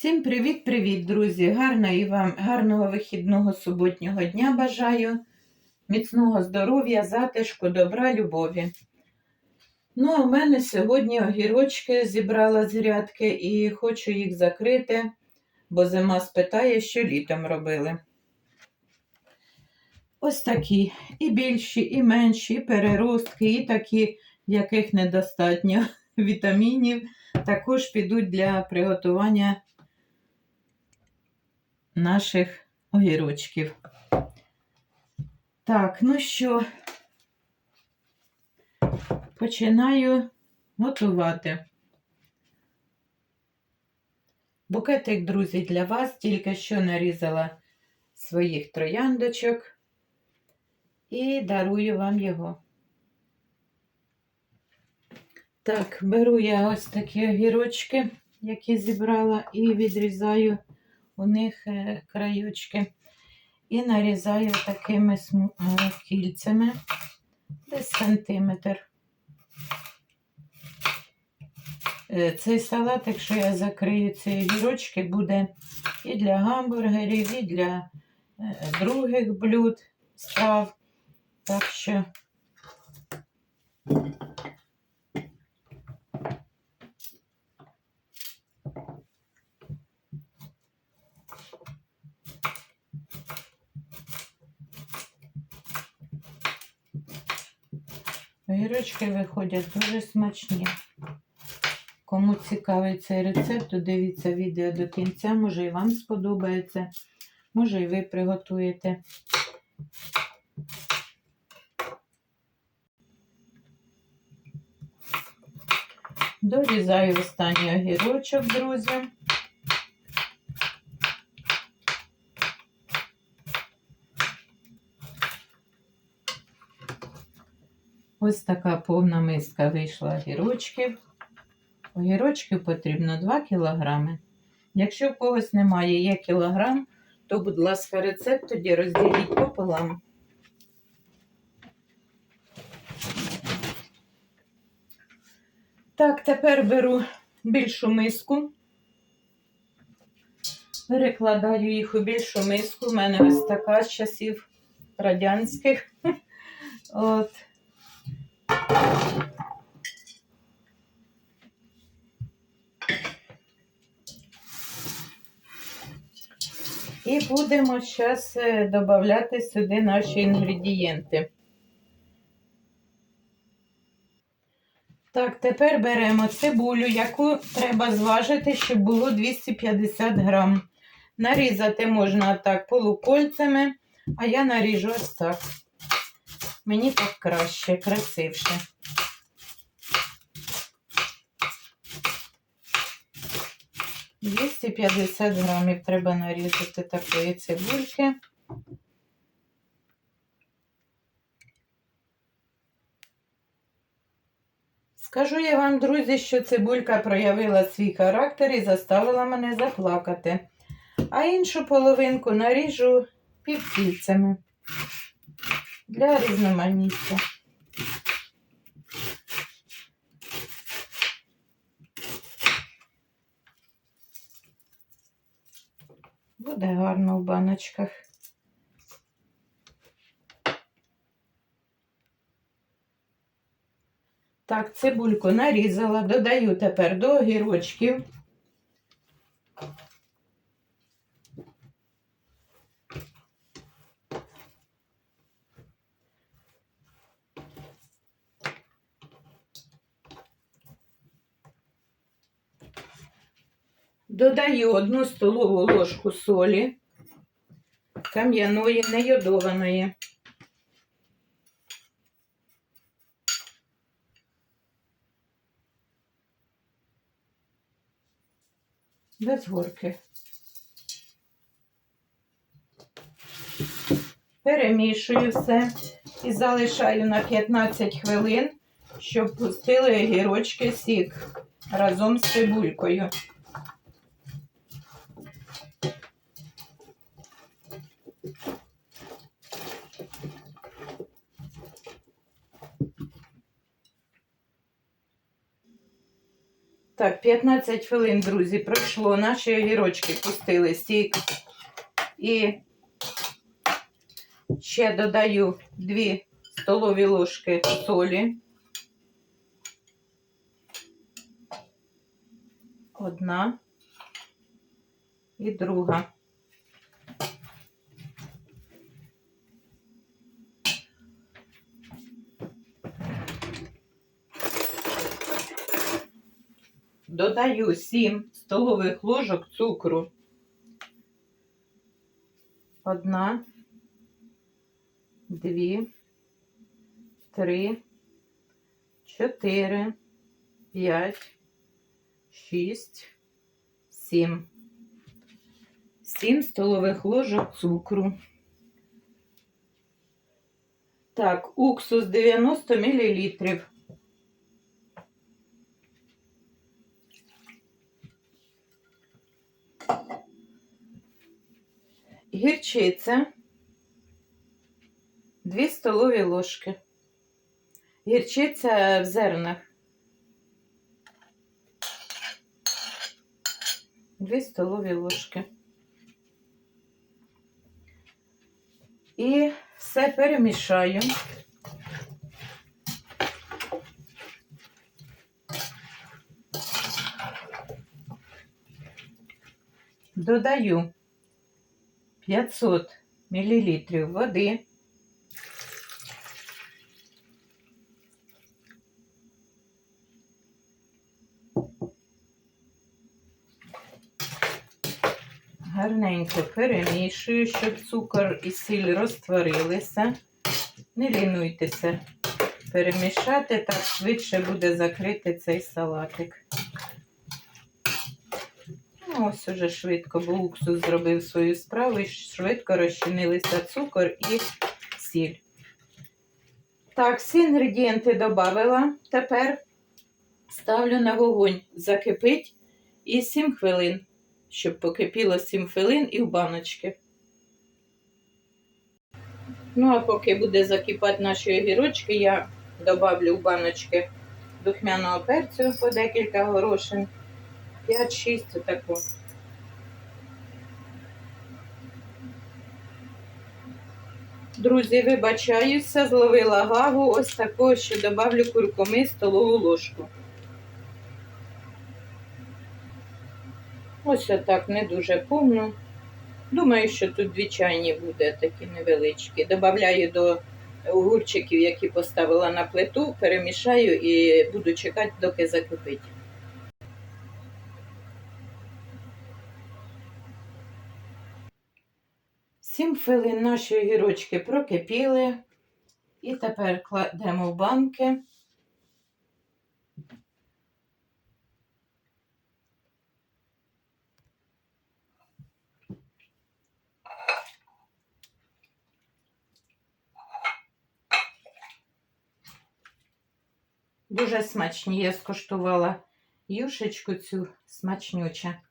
Всім привіт-привіт, друзі! Гарної вам, гарного вихідного суботнього дня бажаю, міцного здоров'я, затишку, добра, любові. Ну, а в мене сьогодні огірочки зібрала з грядки і хочу їх закрити, бо зима спитає, що літом робили. Ось такі і більші, і менші, і переростки, і такі, яких недостатньо вітамінів, також підуть для приготування наших огірочків. Так, ну що, починаю готувати. Букетик, друзі, для вас тільки що нарізала своїх трояндочок і дарую вам його. Так, беру я ось такі огірочки, які зібрала, і відрізаю у них е, краючки. І нарізаю такими е, кільцями десь сантиметр. Е, Цей салат, якщо я закрию ці огірочки, буде і для гамбургерів, і для других блюд, страв. Так що Огірочки виходять дуже смачні. Кому цікавий цей рецепт, то дивіться відео до кінця. Може і вам сподобається, може і ви приготуєте. Дорізаю останній огірочок, друзі. Ось така повна миска вийшла огірочків. Огірочків потрібно 2 кілограми. Якщо в когось немає є кілограм, то, будь ласка, рецепт тоді розділіть пополам. Так, тепер беру більшу миску. Перекладаю їх у більшу миску. У мене ось така з часів радянських. От. І будемо зараз додати сюди наші інгредієнти. Так, тепер беремо цибулю, яку треба зважити, щоб було 250 грам. Нарізати можна так полукольцями, а я наріжу ось так. Мені так краще, красивше. Двісті п'ятдесят грамів треба нарізати такої цибульки. Скажу я вам, друзі, що цибулька проявила свій характер і заставила мене заплакати. А іншу половинку наріжу півкільцями для різноманіття. Буде гарно в баночках. Так, цибульку нарізала, додаю тепер до огірочків. Додаю одну столову ложку солі кам'яної, нейодованої. Без горки. Перемішую все і залишаю на 15 хвилин, щоб пустили огірочки сік разом з цибулькою. Так, 15 хвилин, друзі, пройшло. Наші огірочки пустили сік. І ще додаю 2 столові ложки солі. Одна і друга. Додаю 7 столових ложок цукру. Одна, дві, три, чотири, п'ять, шість, сім. Сім столових ложок цукру. Так, уксус 90 мл. Гірчиця 2 столові ложки. Гірчиця в зернах. 2 столові ложки. І все перемішаю. Додаю 500 мл води. Гарненько перемішую, щоб цукор і сіль розтворилися. Не лінуйтеся перемішати, так швидше буде закрити цей салатик. Ось уже швидко, бо уксус зробив свою справу і швидко розчинилися цукор і сіль. Так, всі інгредієнти додала. Тепер ставлю на вогонь, закипить і 7 хвилин, щоб покипіло 7 хвилин і в баночки. Ну, а поки буде закипати наші огірочки, я добавлю в баночки духмяного перцю по декілька горошин. 5-6 отако. Друзі, вибачаюся, зловила гаву ось такого, що добавлю куркуми столову ложку. Ось отак, не дуже повно. Думаю, що тут дві чайні буде такі невеличкі. Добавляю до огурчиків, які поставила на плиту, перемішаю і буду чекати, доки закипить. Сім хвилин наші огірочки прокипіли. І тепер кладемо в банки. Дуже смачні. Я скуштувала юшечку цю смачнюча.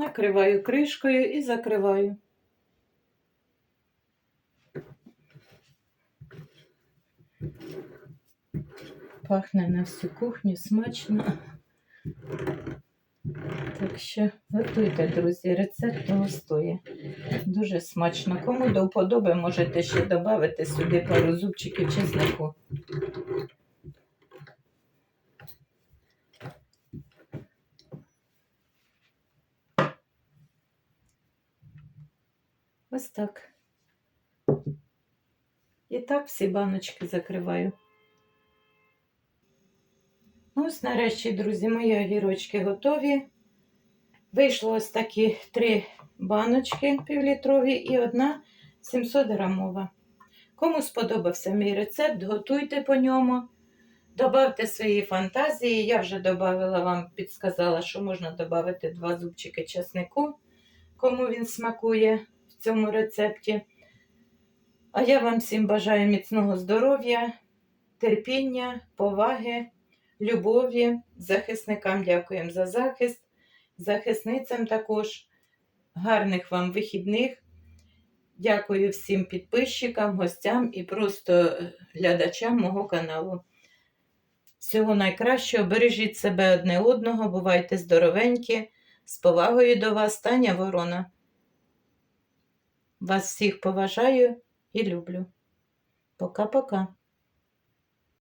Накриваю кришкою і закриваю. Пахне на всю кухню смачно. Так що готуйте, друзі, рецепт того стоїть. Дуже смачно. Кому до вподоби, можете ще додати сюди пару зубчиків чеснику. Ось так. І так всі баночки закриваю. Ось нарешті, друзі, мої огірочки готові. Вийшло ось такі три баночки півлітрові і одна 700 грамова. Кому сподобався мій рецепт, готуйте по ньому. Добавте свої фантазії. Я вже додала вам, підсказала, що можна додати два зубчики чеснику, кому він смакує цьому рецепті. А я вам всім бажаю міцного здоров'я, терпіння, поваги, любові. Захисникам дякуємо за захист, захисницям також. Гарних вам вихідних. Дякую всім підписчикам, гостям і просто глядачам мого каналу. Всього найкращого, бережіть себе одне одного, бувайте здоровенькі. З повагою до вас, Таня Ворона. Вас всіх поважаю і люблю. Пока-пока.